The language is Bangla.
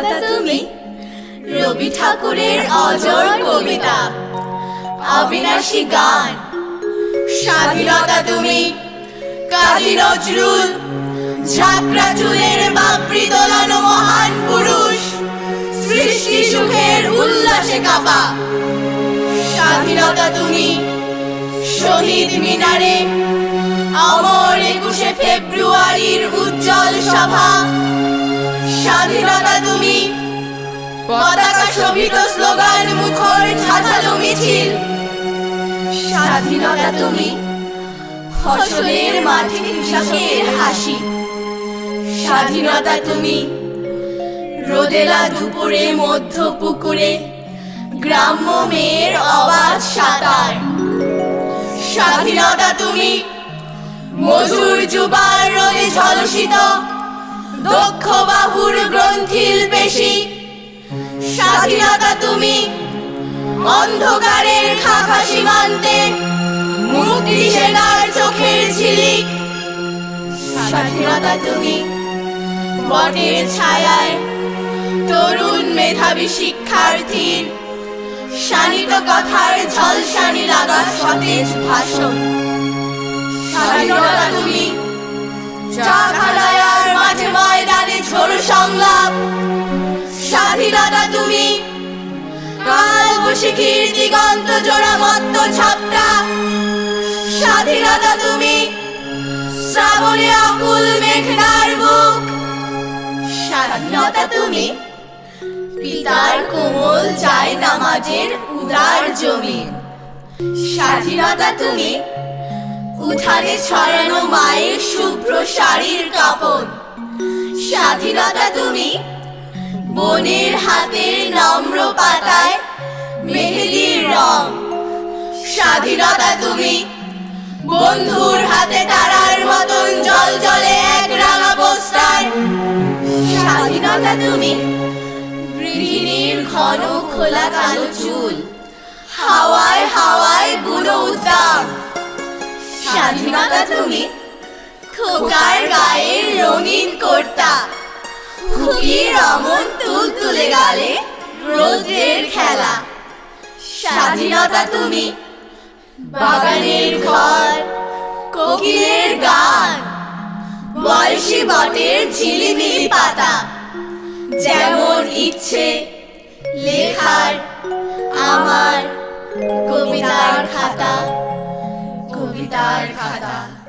স্বাধীনতা তুমি, রবি ঠাকুরের অজর কবিতা, অবিনাশী গান। স্বাধীনতা তুমি, কাজী নজরুল, ঝাঁকড়া চুলের বাপরি দোলানো মহান পুরুষ, সৃষ্টি সুখের উল্লাসে কাপা। স্বাধীনতা তুমি, শহীদ মিনারে, অমর একুশে ফেব্রুয়ারির উজ্জ্বল সভা। পতাকা শোভিত স্লোগান মুখর ঝাঁঝালো মিছিল। স্বাধীনতা তুমি, ফসলের মাঠে কৃষকের হাসি। স্বাধীনতা তুমি, রোদেলা দুপুরে, মধ্য পুকুরে, গ্রাম্য মেয়ের অবাধ সাঁতার। স্বাধীনতা তুমি মজুর যুবার রোদে ঝলসিত, দক্ষ বাহুর গ্রন্থিল পেশি স্বাধীনতা তুমি। অন্ধকারের খাখা সীমান্তে মুক্তি সেনার চোখের ঝিলিক। স্বাধীনতা তুমি বটের ছায়ায় তরুণ মেধাবী শিক্ষার্থীর শানিত কথার ঝলসানি লাগা সতেজ ভাষণ। স্বাধীনতা তুমি চাখানায়ার মাঠে বসিকির দিগন্ত জোড়া মত্ত ছাপটা স্বাধীনতা তুমি, শ্রাবণে আকুল মেঘনার স্বাধীনতা তুমি, পিতার কোমল নামাজের উদার জমি স্বাধীনতা তুমি, উঠানে ছড়ানো মায়ের শুভ্র শাড়ির কাপড়। স্বাধীনতা তুমি, বনের হাতের নম্র পাতায় মেহেদির রং। স্বাধীনতা তুমি। বন্ধুর হাতে তারার মতন জল জলে এক রাঙা পোস্টার। স্বাধীনতা তুমি। গৃহিণীর ঘন খোলা কালো চুল। হাওয়ায় হাওয়ায় বুড়ো উদ্যান। স্বাধীনতা তুমি। খোকার গায়ের রঙিন কর্তা। খুকির অমন তুল তুলে গালে রোদ্রের খেলা। স্বাধীনতা তুমি। বাগানের ঘর, কোকিলের গান, বয়সী বটের ঝিলিমিলি পাতা, যেমন ইচ্ছে, লেখার আমার কবিতার খাতা কবিতার খাতা।